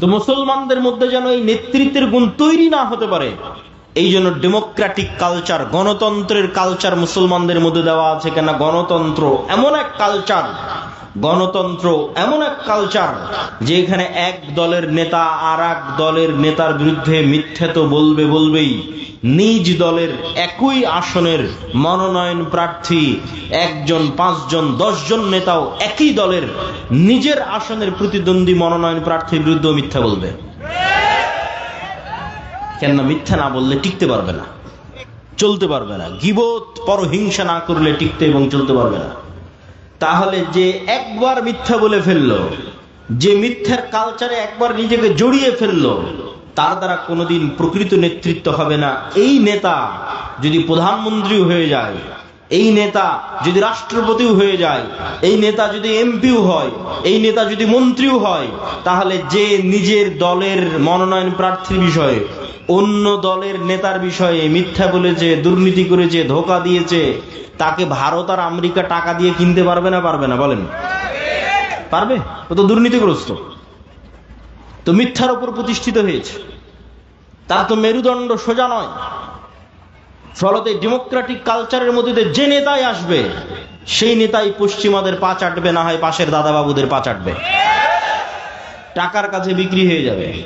তো মুসলমানদের মধ্যে যেন এই নেতৃত্বের গুণ তৈরি না হতে পারে, এই জন্য ডেমোক্রেটিক কালচার গণতন্ত্রের কালচার মুসলমানদের মধ্যে দেওয়া আছে কেন গণতন্ত্র এমন এক কালচার গণতন্ত্র এমন এক কালচার যে এখানে এক দলের নেতা আর দলের নেতার বিরুদ্ধে মিথ্যে তো বলবে বলবেই। নিজ দলের একই আসনের মনোনয়ন প্রার্থী একজন, পাঁচজন, দশজন নেতাও একই দলের নিজের আসনের প্রতিদ্বন্দ্বী মনোনয়ন প্রার্থীর বিরুদ্ধে মিথ্যা বলবে। কেননা মিথ্যা না বললে টিকতে পারবে না, চলতে পারবে না। গিবত পরহিংসা না করলে টিকতে এবং চলতে পারবে না। তাহলে যে একবার মিথ্যা বলে ফেলল, যে মিথ্যার কালচারে একবার নিজেকে জড়িয়ে ফেলল, তার দ্বারা কোনোদিন প্রকৃত নেতৃত্ব হবে না। এই নেতা যদি প্রধানমন্ত্রী হয়ে যায়, এই নেতা যদি রাষ্ট্রপতিও হয়ে যায়, এই নেতা যদি এমপিও হয়, এই নেতা যদি মন্ত্রীও হয়, তাহলে যে নিজের দলের মনোনয়ন প্রার্থীর বিষয়ে অন্য দলের নেতার বিষয়ে মিথ্যা বলেছে, দুর্নীতি করেছে, ধোকা দিয়েছে, তাকে ভারত আর আমেরিকা টাকা দিয়ে কিনতে পারবে না পারবে না, বলেন। পারবে? ও তো দুর্নীতিগ্রস্ত। তো মিথ্যার উপর প্রতিষ্ঠিত হয়েছে। তার তো মেরুদণ্ড সোজা নয়। ফলতে ডেমোক্রেটিক কালচারের মধ্যে যে নেতাই আসবে, সেই নেতাই পশ্চিমাদের পা চাটবে, না হয় পাশের দাদাবাবুদের পা চাটবে। টাকার কাছে বিক্রি হয়ে যাবে।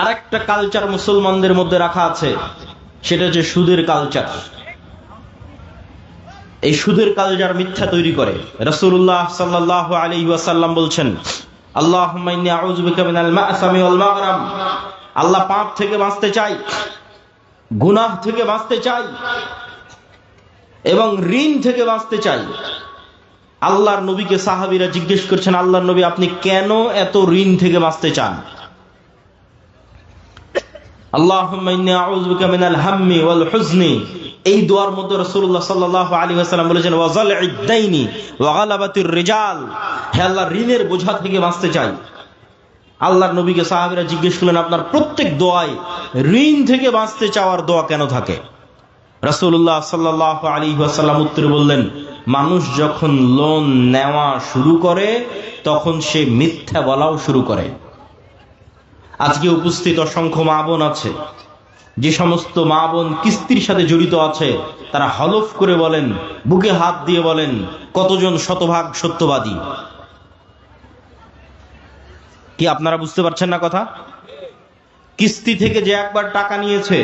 আর একটা কালচার মুসলমানদের মধ্যে রাখা আছে, সেটা হচ্ছে সুদের কালচার এই সুদের কালচার মিথ্যা তৈরি করে। রসুল্লাহ সাল্লাহ আলী ওয়াসাল্লাম বলছেন আল্লাহ আল্লাহ পাপ থেকে বাঁচতে চাই, গুনাহ থেকে বাঁচতে চাই, এবং ঋণ থেকে বাঁচতে চাই। আল্লাহর নবীকে সাহাবিরা জিজ্ঞেস করছেন, আল্লাহর নবী, আপনি কেন এত ঋণ থেকে বাঁচতে চান? এই দোয়ার রসুল্লাহ সাল্লাহ আলী বলেছেন রেজাল। হে আল্লাহ, ঋণের বাঁচতে চাই। আল্লাহর নবীকে জিজ্ঞেস করলেন, আপনার প্রত্যেক দোয়ায় ঋণ থেকে বাঁচতে চাওয়ার দোয়া কেন থাকে? রসুল্লাহ সাল্লাহ আলী আসাল্লাম উত্তরে বললেন, মানুষ যখন লোন নেওয়া শুরু করে, তখন সে মিথ্যা বলাও শুরু করে। আজকে উপস্থিত অসংখ্য মা বোন আছে। যে সমস্ত মা বোন কিস্তির সাথে জড়িত আছে, তারা হলফ করে বলেন, বুকে হাত দিয়ে বলেন, কতজন শতভাগ সত্যবাদী। কি আপনারা বুঝতে পারছেন না কথা? কিস্তি থেকে যে একবার টাকা নিয়েছে,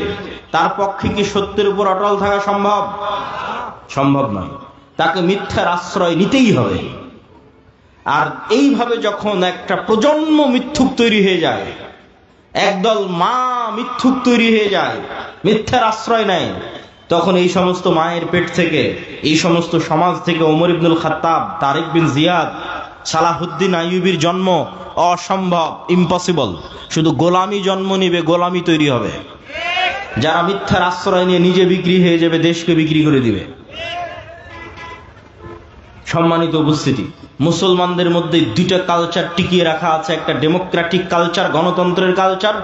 তার পক্ষে কি সত্যের উপর অটল থাকা সম্ভব? সম্ভব নয়। তাকে মিথ্যার আশ্রয় নিতেই হবে। আর এইভাবে যখন একটা প্রজন্ম মিথ্যুক তৈরি হয়ে যায় একদল মা মিথ্যুক তৈরি হয়ে যায়, মিথ্যার আশ্রয় নেয়। তখন এই সমস্ত মায়ের পেট থেকে, এই সমস্ত সমাজ থেকে ওমর ইবনুল খাত্তাব, তারেক বিন জিয়াদ, সালাহুদ্দিন আইয়ুবির জন্ম অসম্ভব ইম্পসিবল শুধু গোলামি জন্ম নিবে, গোলামি তৈরি হবে। যারা মিথ্যার আশ্রয় নিয়ে নিজে বিক্রি হয়ে যাবে, দেশকে বিক্রি করে দিবে। সম্মানিত উপস্থিতি। মুসলমানদের মধ্যে দুইটা কালচার টিকিয়ে রাখা আছে, একটা ডেমোক্রেটিক কালচার গণতন্ত্রের কালচার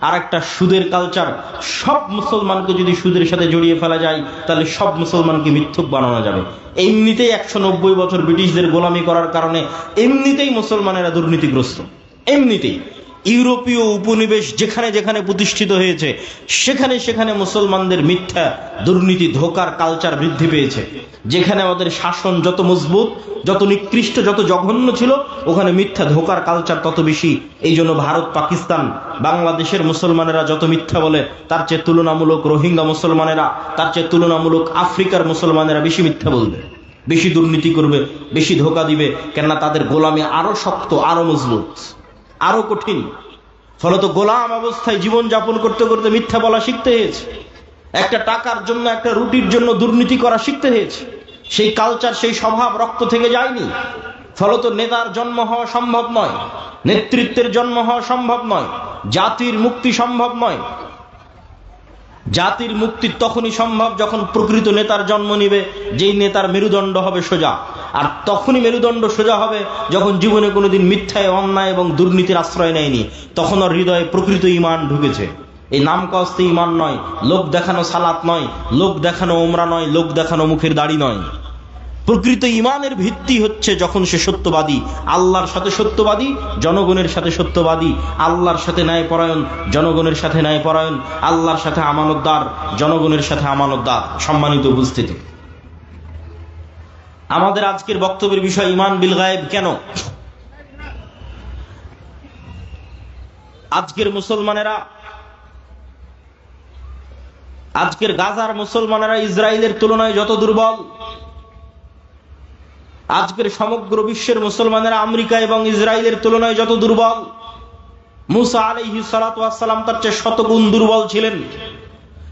আর একটা সুদের কালচার সব মুসলমানকে যদি সুদের সাথে জড়িয়ে ফেলা যায়, তাহলে সব মুসলমানকে মিথ্যুক বানানো যাবে। এমনিতেই একশো নব্বই বছর ব্রিটিশদের গোলামি করার কারণে এমনিতেই মুসলমানেরা দুর্নীতিগ্রস্ত। এমনিতেই। ইউরোপীয় উপনিবেশ যেখানে যেখানে প্রতিষ্ঠিত হয়েছে, সেখানে সেখানে মুসলমানদের মিথ্যা দুর্নীতি, ধোকার কালচার বৃদ্ধি পেয়েছে। যেখানে আমাদের শাসন যত মজবুত, যত নিকৃষ্ট, যত জঘন্য ছিল, ওখানে মিথ্যা, ধোকার কালচার তত বেশি। এই জন্য ভারত, পাকিস্তান, বাংলাদেশের মুসলমানেরা যত মিথ্যা বলে, তার চেয়ে তুলনামূলক রোহিঙ্গা মুসলমানেরা, তার চেয়ে তুলনামূলক আফ্রিকার মুসলমানেরা বেশি মিথ্যা বলবে। বেশি দুর্নীতি করবে, বেশি ধোকা দিবে, কেননা তাদের গোলামি আরও শক্ত, আরও মজবুত। আরও কঠিন। ফলত গোলাম অবস্থায় জীবন যাপন করতে করতে মিথ্যা বলা শিখতে হয়েছে। একটা টাকার জন্য, একটা রুটির জন্য দুর্নীতি করা শিখতে হয়েছে। সেই কালচার সেই স্বভাব রক্ত থেকে যায়নি। ফলত নেতার জন্ম হওয়া সম্ভব নয়, নেতৃত্বের জন্ম হওয়া সম্ভব নয়, জাতির মুক্তি সম্ভব নয়। জাতির মুক্তি তখনই সম্ভব যখন প্রকৃত নেতার জন্ম নিবে, যেই নেতার মেরুদণ্ড হবে সোজা। আর তখনই মেরুদণ্ড সোজা হবে যখন জীবনে কোনোদিন মিথ্যায়, অন্যায় এবং দুর্নীতির আশ্রয় নেয়নি। তখন ওর হৃদয়ে প্রকৃত ইমান ঢুকেছে। এই নাম কস্তে ইমান নয় লোক দেখানো সালাত নয় লোক দেখানো ওমরা নয় লোক দেখানো মুখের দাড়ি নয়। প্রকৃত ইমানের ভিত্তি হচ্ছে যখন সে সত্যবাদী, আল্লাহর সাথে সত্যবাদী, জনগণের সাথে সত্যবাদী, আল্লাহর সাথে ন্যায় পরায়ণ জনগণের সাথে ন্যায় পরায়ণ আল্লাহর সাথে আমানতদার, জনগণের সাথে আমানতদার। সম্মানিত উপস্থিতি। আমাদের আজকের বক্তব্যের বিষয় ইমান বিল গায়েব কেন? আজকের মুসলমানেরা, আজকের গাজার মুসলমানেরা ইসরায়েলের তুলনায় যত দুর্বল, আজকের সমগ্র বিশ্বের মুসলমানেরা আমেরিকা এবং ইসরায়েলের তুলনায় যত দুর্বল, মুসা আলাইহি সালাম তার চেয়ে শত গুণ দুর্বল ছিলেন,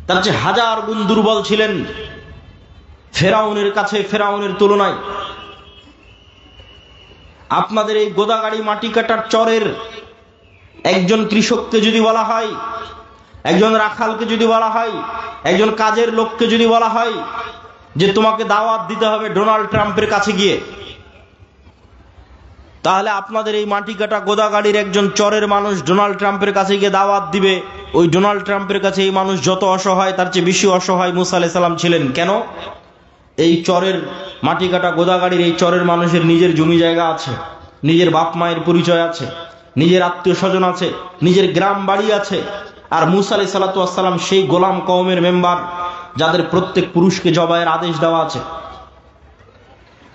তার চেয়ে হাজার গুণ দুর্বল ছিলেন। ফেরাউনের কাছে ফেরাউনের তুলনায়। আপনাদের এই গোদাগাড়ি মাটি কাটার চরের একজন কৃষককে যদি বলা হয়, একজন রাখালকে যদি বলা হয়, একজন কাজের লোককে যদি বলা হয় যে তোমাকে দাওয়াত দিতে হবে ডোনাল্ড ট্রাম্পের কাছে গিয়ে, তাহলে আপনাদের এই মাটি কাটা গোদাগাড়ির একজন চরের মানুষ ডোনাল্ড ট্রাম্পের কাছে গিয়ে দাওয়াত দিবে। ওই ডোনাল্ড ট্রাম্পের কাছে এই মানুষ যত অসহায়, তার চেয়ে বেশি অসহায় মুসা আলাহ সাল্লাম ছিলেন। কেন? এই চরের মাটি কাটা গোদাগাড়ির এই চরের মানুষের নিজের জমি জায়গা আছে, নিজের বাপ মায়ের পরিচয় আছে, নিজের আত্মীয় স্বজন আছে, নিজের গ্রাম বাড়ি আছে। আর মুসা আলাই সাল্লাতাম সেই গোলাম কওমের মেম্বার যাদের প্রত্যেক পুরুষকে জবাইয়ের আদেশ দেওয়া আছে।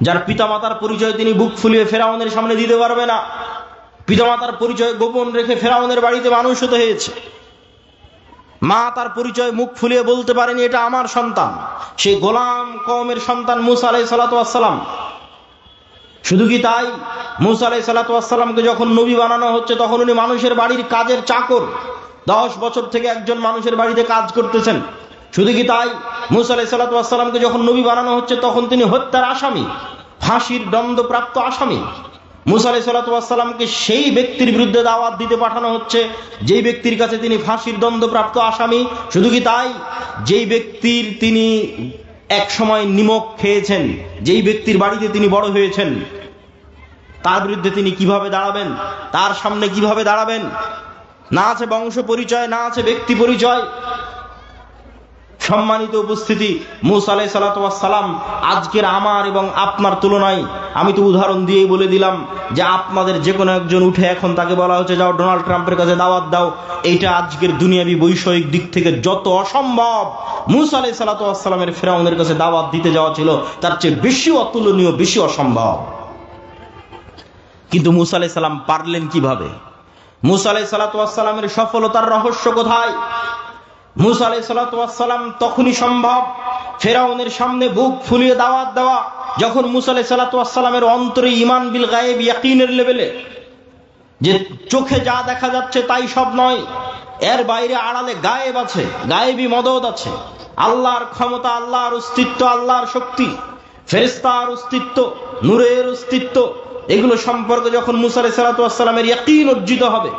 যার পিতামাতার পরিচয় তিনি বুক ফুলিয়ে ফেরাউনের সামনে দিতে পারবে না। পিতামাতার পরিচয় গোপন রেখে ফেরাউনের বাড়িতে মানুষ হতে হয়েছে। মা তার পরিচয় মুখ ফুলিয়ে বলতে পারেনি, এটা আমার সন্তান। সেই গোলাম কওমের সন্তান মুসা আলাই সাল্লাতাম শুধু কি তাই? মুসা আলাই সাল্লাতামকে যখন নবী বানানো হচ্ছে, তখন উনি মানুষের বাড়ির কাজের চাকর। দশ বছর থেকে একজন মানুষের বাড়িতে কাজ করতেছেন। শুধু কি তাই? মুসা আলাই সাল্লাতামকে যখন নবী বানানো হচ্ছে, তখন তিনি হত্যার আসামি, ফাঁসির দণ্ডপ্রাপ্ত আসামি। মুসা আলাই সাল্লাতামকে সেই ব্যক্তির বিরুদ্ধে দাওয়াত দিতে পাঠানো হচ্ছে, যেই ব্যক্তির কাছে তিনি ফাঁসির দণ্ডপ্রাপ্ত আসামি। শুধু কি তাই? যেই ব্যক্তির তিনি এক সময় নিমক খেয়েছেন, যেই ব্যক্তির বাড়িতে তিনি বড় হয়েছেন, তার বিরুদ্ধে তিনি কীভাবে দাঁড়াবেন, তার সামনে কীভাবে দাঁড়াবেন? না আছে বংশ পরিচয়, না আছে ব্যক্তি পরিচয়। সম্মানিত উপস্থিতি, মুসা আলাই সালাম আজকের আমার এবং আপনার তুলনায়, আমি তো উদাহরণ দিয়েই বলে দিলাম যে আপনাদের যে কোনো একজন উঠে এখন তাকে বলা হচ্ছে, যাও ডোনাল্ড ট্রাম্পের কাছে দাওয়াত দাও। এইটা আজকের দুনিয়াবি বৈষয়িক দিক থেকে যত অসম্ভব। মুসা আলাই সালাতামের ফেরাউনের কাছে দাওয়াত দিতে যাওয়া ছিল, তার চেয়ে বেশি অতুলনীয়, বেশি অসম্ভব। কিন্তু মুসা সাল্লাম পারলেন কীভাবে? মুসা আলাই সালাতামের সফলতার রহস্য কোথায়? মুসা আলাই সালাতাম তখনই সম্ভব। ফেরাউনের সামনে বুক ফুলিয়ে দাওয়াত দেওয়া, যখন মুসা আলাই সালাতামের অন্তরে ইমান বিল গায়েব ইয়াকিনের লেভেলে, যে চোখে যা দেখা যাচ্ছে তাই সব নয়, এর বাইরে আড়ালে গায়েব আছে, গায়েবী মদত আছে। আল্লাহর ক্ষমতা, আল্লাহর অস্তিত্ব, আল্লাহর শক্তি ফেরিস্তার অস্তিত্ব, নূরের অস্তিত্ব, এগুলো সম্পর্কে যখন মুসা আলাই সালাতামের ইয়াকিন অর্জিত হবে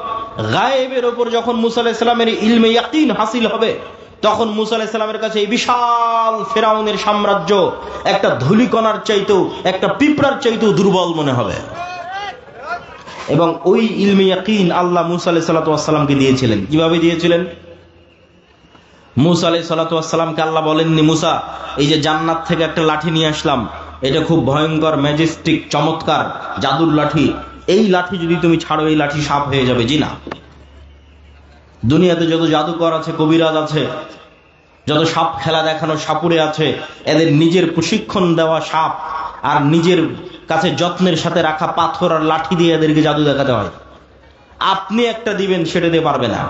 গায়েবের ওপর যখন মুসা আলাহিসাল্লামের ইলমে ইয়াকিন হাসিল হবে, তখন মুসা আলাহিসাল্লামের কাছে এই বিশাল ফেরাউনের সাম্রাজ্য, একটা ধুলিকণার চাইতেও, একটা পিঁপড়ার চাইতেও দুর্বল মনে হবে। এবং ওই ইলমে ইয়াকিন আল্লাহ মুসা আলাহ সাল্লাতামকে দিয়েছিলেন। কীভাবে দিয়েছিলেন? মুসা আলাই সাল্লাতামকে আল্লাহ বলেননি, মুসা, এই যে জান্নাত থেকে একটা লাঠি নিয়ে আসলাম, এটা খুব ভয়ঙ্কর, ম্যাজেস্টিক, চমৎকার, জাদুর লাঠি। এই লাঠি যদি তুমি ছাড়ো, এই লাঠি সাপ হয়ে যাবে। জি না। দুনিয়াতে যত জাদুকর আছে, কবিরাজ আছে, যত সাপ খেলা দেখানো সাপুরে আছে, এদের নিজের প্রশিক্ষণ দেওয়া সাপ আর নিজের কাছে যত্নের সাথে রাখা পাথর আর লাঠি দিয়ে এদেরকে জাদু দেখাতে হয়। আপনি একটা দিবেন, সেটা দিয়ে পারবে না।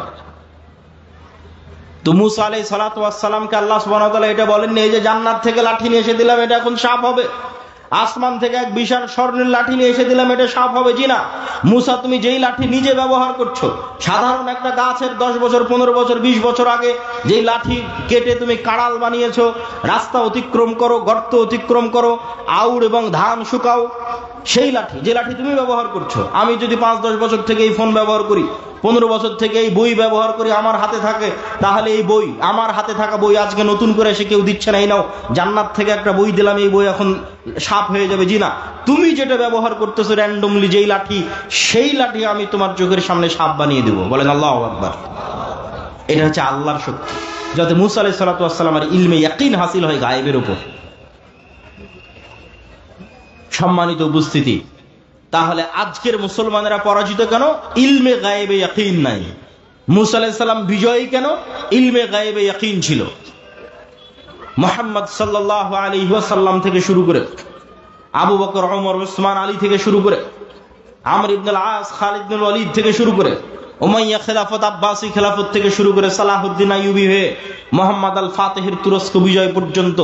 তো মুসা আলাই সালাতামকে আল্লাহ সুবাহ এটা বলেননি, এই যে জান্নাত থেকে লাঠি নিয়ে এসে দিলাম, এটা এখন সাপ হবে। আসমান থেকে এক বিশাল স্বর্ণের লাঠি নিয়ে এসে দিলাম, এটা সাপ হবে জি না? মুসা, তুমি যেই লাঠি নিজে ব্যবহার করছ, সাধারণ একটা গাছের দশ বছর, পনেরো বছর, বিশ বছর আগে যেই লাঠি কেটে তুমি কাড়াল বানিয়েছো, রাস্তা অতিক্রম করো, গর্ত অতিক্রম করো, আউড় এবং ধান শুকাও সেই লাঠি, যে লাঠি তুমি ব্যবহার করছ। আমি যদি পাঁচ, দশ বছর থেকে এই ফোন ব্যবহার করি, পনেরো বছর থেকে এই বই ব্যবহার করি, আমার হাতে থাকে, তাহলে এই বই, আমার হাতে থাকা বই আজকে নতুন করে এসে কেউ দিচ্ছে না, এই নাও, জান্নাত থেকে একটা বই দিলাম, এই বই এখন সাপ হয়ে যাবে। জি না, তুমি যেটা ব্যবহার করতেছো র্যান্ডমলি যেই লাঠি, সেই লাঠি আমি তোমার চোখের সামনে সাপ বানিয়ে দেবো। বলেন আল্লাহ আকবার। এটা হচ্ছে আল্লাহর শক্তি। যাতে মুসা আলাই সালাতামের ইলমে ইয়াকিন হাসিল হয় গায়েবের উপর। সম্মানিত উপস্থিতি। তাহলে আজকের মুসলমানেরা পরাজিত কেন? ইলমে গায়েবে ইয়াকিন নাই। মুসা আলাইসাল্লাম বিজয়ী কেন? ইলমে গায়েবে ইয়াকিন ছিল। মোহাম্মদ সাল্লাহ আলী ওয়াসাল্লাম থেকে শুরু করে, আবু বকর ওমর উসমান, আলী থেকে শুরু করে, আমর ইবনুল আস খালিদ ইবনুল ওয়ালিদ থেকে শুরু করে ওমাইয়া খেলাফত, আব্বাসী খেলাফত থেকে শুরু করে সালাহুদ্দিন আইয়ুবি হয়ে মোহাম্মদ আল ফাতেহের তুরস্ক বিজয় পর্যন্ত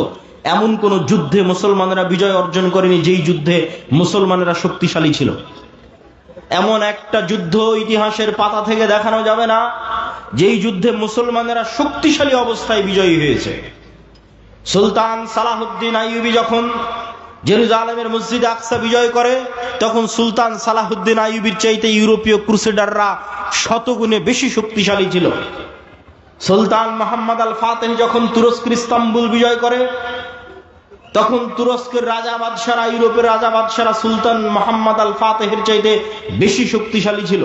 এমন কোন যুদ্ধে মুসলমানেরা বিজয় অর্জন করেনি যেই যুদ্ধে মুসলমানেরা শক্তিশালী ছিল। এমন একটা যুদ্ধ ইতিহাসের পাতা থেকে দেখানো যাবে না, যেই যুদ্ধে মুসলমানেরা শক্তিশালী অবস্থায় বিজয়ী হয়েছে। সুলতান সালাহুদ্দিন আইয়ুবি যখন জেরুজালেমের মসজিদ আকসা বিজয় করে, তখন সুলতান সালাহুদ্দিন আইয়ুবির চাইতে ইউরোপীয় ক্রুসেডাররা শতগুণে বেশি শক্তিশালী ছিল। সুলতান মোহাম্মদ আল ফাতেহ যখন তুরস্কের ইস্তাম্বুল বিজয় করে তখন তুরস্কের রাজা বাদশারা ইউরোপের রাজা বাদশারা সুলতান মোহাম্মদ আল ফাতেহের চাইতে বেশি শক্তিশালী ছিল।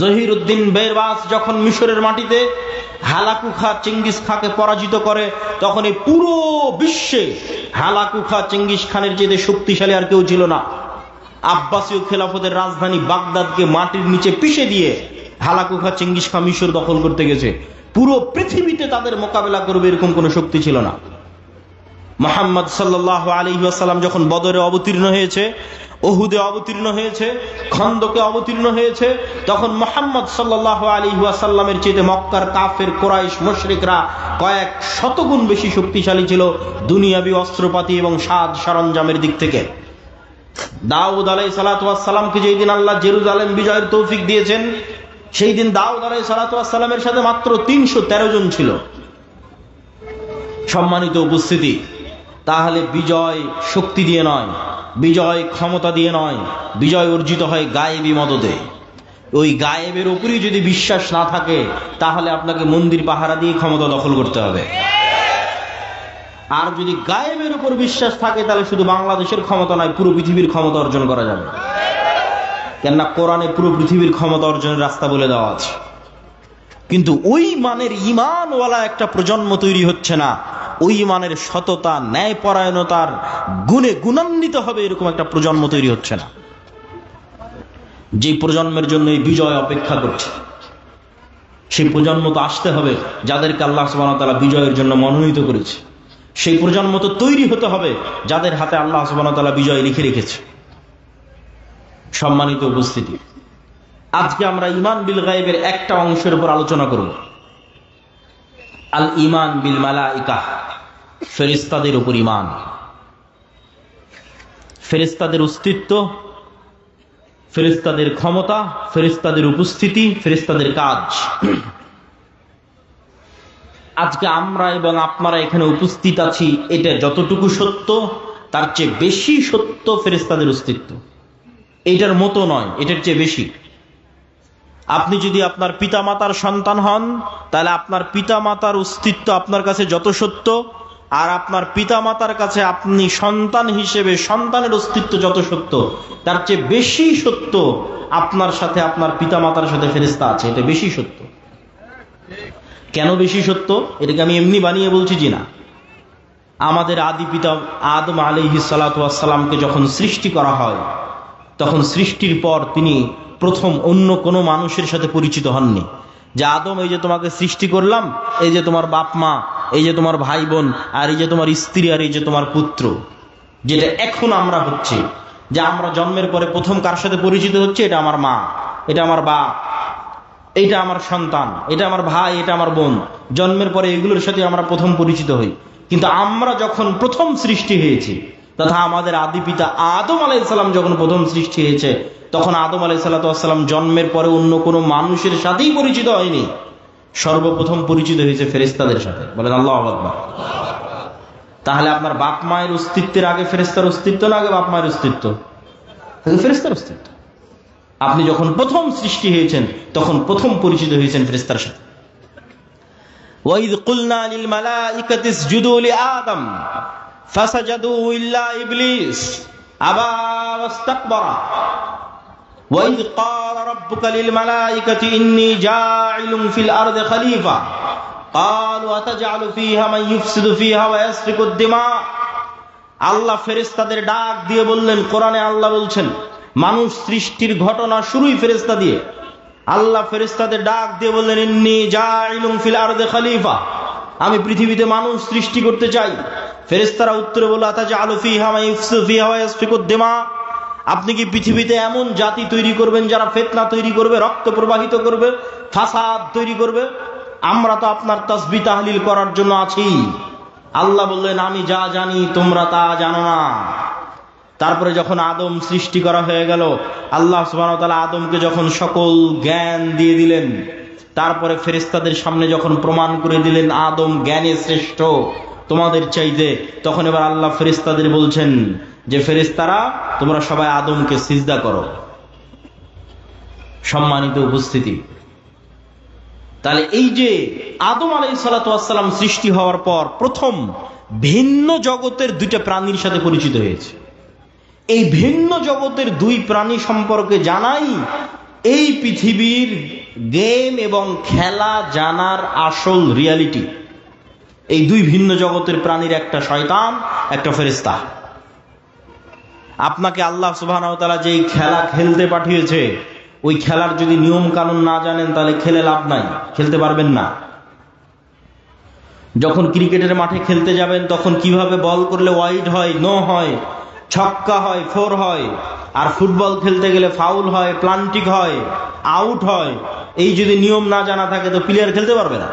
জহির উদ্দিন বেরবাস যখন মিশরের মাটিতে হালাকু খা চেঙ্গিস খাকে পরাজিত করে, তখন এই পুরো বিশ্বে হালাকু খা চেঙ্গিস খানের চেয়ে শক্তিশালী আর কেউ ছিল না। আব্বাসীয় খেলাফতের রাজধানী বাগদাদকে মাটির নিচে পিষে দিয়ে হালাকু খা চেঙ্গিস খা মিশর দখল করতে গেছে। পুরো পৃথিবীতে তাদের মোকাবেলা করবে এরকম কোনো শক্তি ছিল না। মোহাম্মদ সাল্লাহ আলী আসাল্লাম যখন বদরে অবতীর্ণ হয়েছে ওহুদে অবতীর্ণ হয়েছে, খন্দকে অবতীর্ণ হয়েছে, তখন মোহাম্মদ সাল্লাহ আলী ওয়াসাল্লামের চেয়ে মক্কার কাফের, কোরাইশ, মুশরিকরা কয়েক শতগুণ বেশি শক্তিশালী ছিল দুনিয়াবি অস্ত্রপাতি এবং সাজ সরঞ্জামের দিক থেকে। দাউদ আলাই সালাতামকে যেই দিন আল্লাহ জেরুজালেম বিজয়ের তৌফিক দিয়েছেন, সেই দিন দাউদ আলাই সালাতামের সাথে মাত্র তিনশো তেরো জন ছিল। সম্মানিত উপস্থিতি তাহলে বিজয় শক্তি দিয়ে নয়, বিজয় ক্ষমতা দিয়ে নয়, বিজয় অর্জিত হয় গায়েবী মদদে ওই গায়েবের উপরই যদি বিশ্বাস না থাকে, তাহলে আপনাকে মন্দির পাহারা দিয়ে ক্ষমতা দখল করতে হবে। আর যদি গায়েবের উপর বিশ্বাস থাকে, তাহলে শুধু বাংলাদেশের ক্ষমতা নয়, পুরো পৃথিবীর ক্ষমতা অর্জন করা যাবে। কেননা কোরআনে পুরো পৃথিবীর ক্ষমতা অর্জনের রাস্তা বলে দেওয়া আছে। কিন্তু ওই মানের ইমানওয়ালা একটা প্রজন্ম তৈরি হচ্ছে না ওই মানের সততা ন্যায় পরায়ণতার গুণে গুণান্বিত হবে এরকম একটা প্রজন্ম তৈরি হচ্ছে না। যে প্রজন্মের জন্য এই বিজয় অপেক্ষা করছে, সেই প্রজন্ম তো আসতে হবে যাদেরকে আল্লাহ সুবাহতালা বিজয়ের জন্য মনোনীত করেছে। সেই প্রজন্ম তো তৈরি হতে হবে যাদের হাতে আল্লাহ সুবাহতালা বিজয় লিখে রেখেছে। সম্মানিত উপস্থিতি, আজকে আমরা ইমান বিল গাইবের একটা অংশের উপর আলোচনা করব। আল ইমান বিল মালাইকা ফেরিস্তাদের উপর ইমান ফেরিস্তাদের অস্তিত্ব ফেরিস্তাদের ক্ষমতা ফেরিস্তাদের উপস্থিতি ফেরিস্তাদের কাজ। আজকে আমরা এবং আপনারা এখানে উপস্থিত আছি, এটা যতটুকু সত্য, তার চেয়ে বেশি সত্য ফেরিস্তাদের অস্তিত্ব। এটার মতো নয়, এটার চেয়ে বেশি। আপনি যদি আপনার পিতামাতার সন্তান হন, তাহলে আপনার পিতামাতার অস্তিত্ব আপনার কাছে যত সত্য, আর আপনার পিতামাতার কাছে আপনি সন্তান হিসেবে সন্তানের অস্তিত্ব যত সত্য, তার চেয়ে বেশি সত্য আপনার সাথে আপনার পিতামাতার সাথে ফেরিস্তা আছে, এটা বেশি সত্য। কেন বেশি সত্য? এটাকে আমি এমনি বানিয়ে বলছি জি না। আমাদের আদি পিতা আদম আলিহি সালাতামকে যখন সৃষ্টি করা হয়, তখন সৃষ্টির পর তিনি প্রথম অন্য কোনো মানুষের সাথে পরিচিত হননি। যে আদম, এই যে তোমাকে সৃষ্টি করলাম, এই যে তোমার বাপ মা, এই যে তোমার ভাই বোন, আর এই যে তোমার স্ত্রী, আর এই যে তোমার পুত্র, যেটা এখন আমরা হচ্ছে, যে আমরা জন্মের পরে প্রথম কার সাথে পরিচিত হচ্ছে, এটা আমার মা, এটা আমার বাপ, এটা আমার সন্তান, এটা আমার ভাই, এটা আমার বোন। জন্মের পরে এগুলোর সাথে আমরা প্রথম পরিচিত হই। কিন্তু আমরা যখন প্রথম সৃষ্টি হয়েছি তথা আমাদের আদি পিতা আদম আলাইসাল্লাম যখন প্রথম সৃষ্টি হয়েছে তখন আদম আলাই সাল্লাম জন্মের পরে অন্য কোনো মানুষের সাথেই পরিচিত হয়নি সর্বপ্রথম পরিচিত হয়েছে ফেরেস্তাদের সাথে বলেন আল্লাহ আকবর তাহলে আপনার বাপ মায়ের অস্তিত্বের আগে ফেরেস্তার অস্তিত্ব না আগে বাপ মায়ের অস্তিত্ব ফেরেস্তার অস্তিত্ব আপনি যখন প্রথম সৃষ্টি হয়েছেন তখন প্রথম পরিচিত হয়েছেন ফেরেস্তার সাথে وَإِذْ قُلْنَا لِلْمَلَائِكَةِ اسْجُدُوا لِآدَمَ فَسَجَدُوا إِلَّا إِبْلِيسَ أَبَى وَاسْتَكْبَرَ وإذ قال ربك للملائكة إني جاعل في الأرض خليفة قالوا أتجعل فيها من يفسد فيها ويسفك الدماء আল্লাহ ফেরেস্তাদের ডাক দিয়ে বললেন কোরআনে আল্লাহ বলছেন মানুষ সৃষ্টির ঘটনা শুরুই ফেরেস্তা দিয়ে আল্লাহ ফেরেস্তাদের ডাক দিয়ে বললেন ইন্নি জাইলুম ফিল আরদে খলিফা আমি পৃথিবীতে মানুষ সৃষ্টি করতে চাই ফেরেস্তারা উত্তরে বলল আতাজা আলু ফিহা মা ইফসু ফিহা ওয়া ইয়াসফিকুদ দিমা আপনি কি পৃথিবীতে এমন জাতি তৈরি করবেন যারা ফেতনা তৈরি করবে, রক্ত প্রবাহিত করবে, ফাসাদ তৈরি করবে? আমরা তো আপনার তসবি তাহলিল করার জন্য আছি। আল্লাহ বললেন, আমি যা জানি তোমরা তা জানো না। তারপরে যখন আদম সৃষ্টি করা হয়ে গেল, আল্লাহ সুবহানাহু আদমকে যখন সকল জ্ঞান দিয়ে দিলেন, তারপরে ফেরেশতাদের সামনে যখন প্রমাণ করে দিলেন, আদম জ্ঞানে শ্রেষ্ঠ। তোমাদের চাইতে। তখন এবার আল্লাহ ফেরেশতাদের বলছেন যে, ফেরেশতারা, তোমরা সবাই আদমকে সিজদা করো। সম্মানিত উপস্থিতি। তাহলে এই যে আদম আলাই সালাতাম সৃষ্টি হওয়ার পর প্রথম ভিন্ন জগতের দুইটা প্রাণীর সাথে পরিচিত হয়েছে। এই ভিন্ন জগতের দুই প্রাণী সম্পর্কে জানাই এই পৃথিবীর গেম এবং খেলা জানার আসল রিয়ালিটি। এই দুই ভিন্ন জগতের প্রাণীর একটা শয়তান, একটা ফেরিস্তা আপনাকে আল্লাহ সুবাহ যেই খেলা খেলতে পাঠিয়েছে, ওই খেলার যদি নিয়ম কানুন না জানেন, তাহলে খেলে লাভ নাই, খেলতে পারবেন না। যখন ক্রিকেটের মাঠে খেলতে যাবেন, তখন কীভাবে বল করলে ওয়াইড হয়, নো হয়, ছক্কা হয়, ফোর হয়, আর ফুটবল খেলতে গেলে ফাউল হয়, প্লান্টিক হয়, আউট হয়, এই যদি নিয়ম না জানা থাকে, তো প্লেয়ার খেলতে পারবে না।